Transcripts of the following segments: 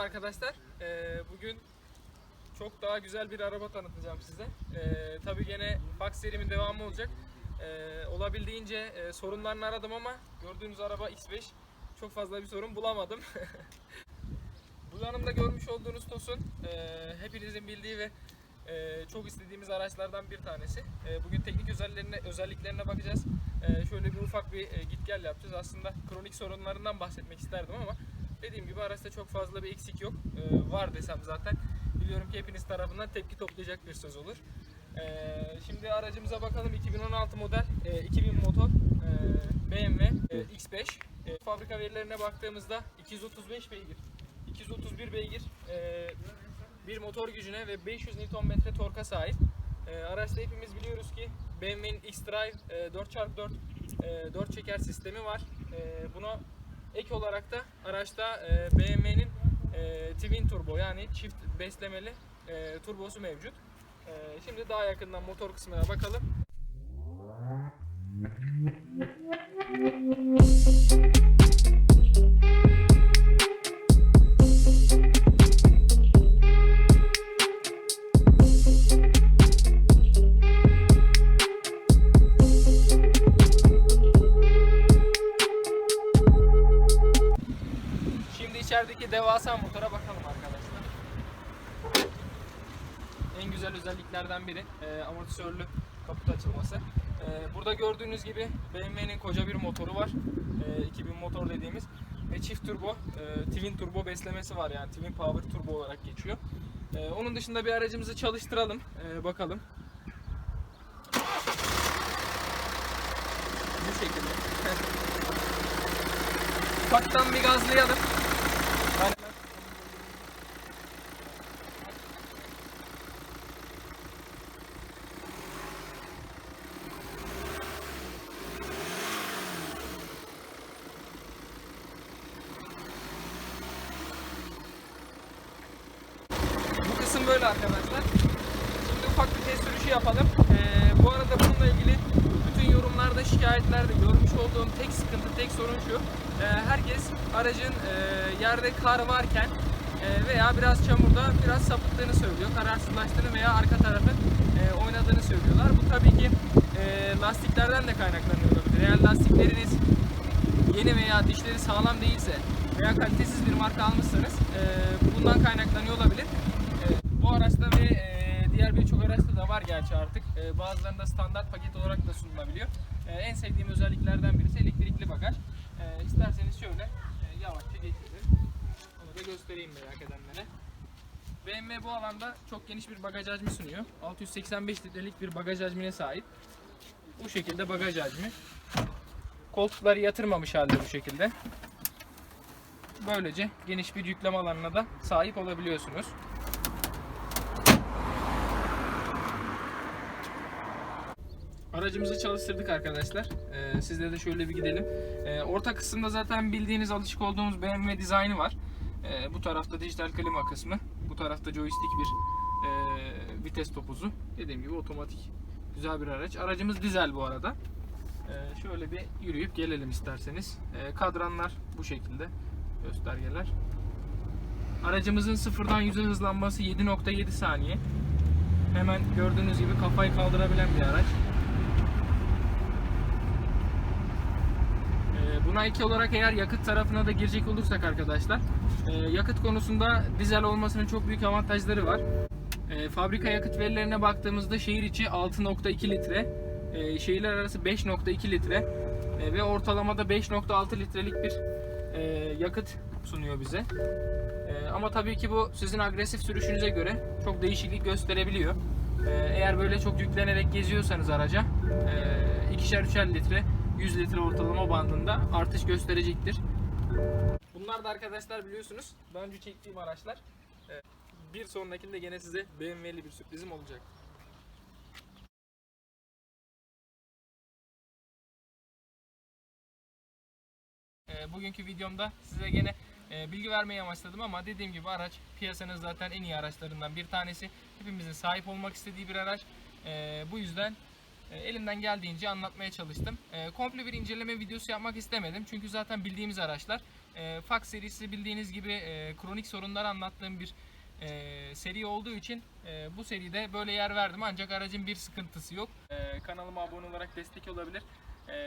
arkadaşlar. Ee, bugün çok daha güzel bir araba tanıtacağım size. Ee, tabii gene Fox serimin devamı olacak. Ee, olabildiğince e, sorunlarını aradım ama gördüğünüz araba X5 çok fazla bir sorun bulamadım. Bu yanımda görmüş olduğunuz Tosun e, hepinizin bildiği ve e, çok istediğimiz araçlardan bir tanesi. E, bugün teknik özelliklerine özelliklerine bakacağız. E, şöyle bir ufak bir e, git gel yapacağız. Aslında kronik sorunlarından bahsetmek isterdim ama dediğim gibi araçta çok fazla bir eksik yok. E, var desem zaten biliyorum ki hepiniz tarafından tepki toplayacak bir söz olur. E, şimdi aracımıza bakalım 2016 model e, 2000 motor e, BMW e, X5. E, fabrika verilerine baktığımızda 235 beygir, 231 beygir e, bir motor gücüne ve 500 Nm torka sahip. E, araçta hepimiz biliyoruz ki BMW'nin X-Drive e, 4x4 e, 4 çeker sistemi var. E, buna ek olarak da araçta e, BMW'nin e, Twin Turbo yani çift beslemeli e, turbosu mevcut. E, şimdi daha yakından motor kısmına bakalım. Şimdi içerideki devasa motora bakalım arkadaşlar. En güzel özelliklerden biri e, amortisörlü kaput açılması. E, burada gördüğünüz gibi BMW'nin koca bir motoru var. E, 2000 motor dediğimiz ve çift turbo, e, twin turbo beslemesi var yani twin power turbo olarak geçiyor. E, onun dışında bir aracımızı çalıştıralım, e, bakalım. Bu şekilde. Ufaktan bir gazlayalım. Böyle arkadaşlar. Şimdi ufak bir test sürüşü yapalım. Ee, bu arada bununla ilgili bütün yorumlarda, şikayetlerde görmüş olduğum tek sıkıntı, tek sorun şu. Ee, herkes aracın e, yerde kar varken e, veya biraz çamurda biraz sapıttığını söylüyor. Kararsızlaştığını veya arka tarafı e, oynadığını söylüyorlar. Bu tabii ki e, lastiklerden de kaynaklanıyor olabilir. Eğer lastikleriniz yeni veya dişleri sağlam değilse veya kalitesiz bir marka almışsanız e, bundan kaynaklanıyor olabilir. Bu araçta ve e, diğer birçok araçta da var gerçi artık. E, bazılarında standart paket olarak da sunulabiliyor. E, en sevdiğim özelliklerden birisi elektrikli bagaj. E, isterseniz şöyle yavaşça geçelim. Onu da göstereyim merak edenlere. BMW bu alanda çok geniş bir bagaj hacmi sunuyor. 685 litrelik bir bagaj hacmine sahip. Bu şekilde bagaj hacmi. Koltukları yatırmamış halde bu şekilde. Böylece geniş bir yükleme alanına da sahip olabiliyorsunuz. Aracımızı çalıştırdık arkadaşlar. Ee, sizle de şöyle bir gidelim. Ee, orta kısımda zaten bildiğiniz alışık olduğumuz BMW dizaynı var. Ee, bu tarafta dijital klima kısmı. Bu tarafta joystick bir e, vites topuzu. Dediğim gibi otomatik güzel bir araç. Aracımız dizel bu arada. Ee, şöyle bir yürüyüp gelelim isterseniz. Ee, kadranlar bu şekilde göstergeler. Aracımızın sıfırdan 100'e hızlanması 7.7 saniye. Hemen gördüğünüz gibi kafayı kaldırabilen bir araç. Ee, Buna ek olarak eğer yakıt tarafına da girecek olursak arkadaşlar e, yakıt konusunda dizel olmasının çok büyük avantajları var. E, Fabrika yakıt verilerine baktığımızda şehir içi 6.2 litre, e, şehirler arası 5.2 litre ve ortalamada 5.6 litrelik bir yakıt sunuyor bize. Ama tabii ki bu sizin agresif sürüşünüze göre çok değişiklik gösterebiliyor. Eğer böyle çok yüklenerek geziyorsanız araca ikişer üçer litre 100 litre ortalama bandında artış gösterecektir. Bunlar da arkadaşlar biliyorsunuz daha önce çektiğim araçlar. E, Bir sonrakinde gene size BMW'li bir sürprizim olacak. E, Bugünkü videomda size gene e, bilgi vermeyi amaçladım ama dediğim gibi araç piyasanın zaten en iyi araçlarından bir tanesi. Hepimizin sahip olmak istediği bir araç. E, Bu yüzden elimden geldiğince anlatmaya çalıştım. E, komple bir inceleme videosu yapmak istemedim. Çünkü zaten bildiğimiz araçlar. E, Fox serisi bildiğiniz gibi e, kronik sorunlar anlattığım bir e, seri olduğu için e, bu seride böyle yer verdim ancak aracın bir sıkıntısı yok. Kanalıma abone olarak destek olabilir.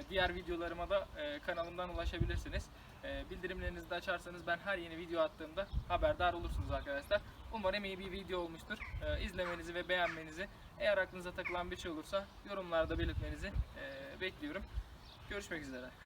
Diğer videolarıma da kanalımdan ulaşabilirsiniz. E, bildirimlerinizi de açarsanız ben her yeni video attığımda haberdar olursunuz arkadaşlar. Umarım iyi bir video olmuştur. E, izlemenizi ve beğenmenizi, eğer aklınıza takılan bir şey olursa yorumlarda belirtmenizi e, bekliyorum. Görüşmek üzere.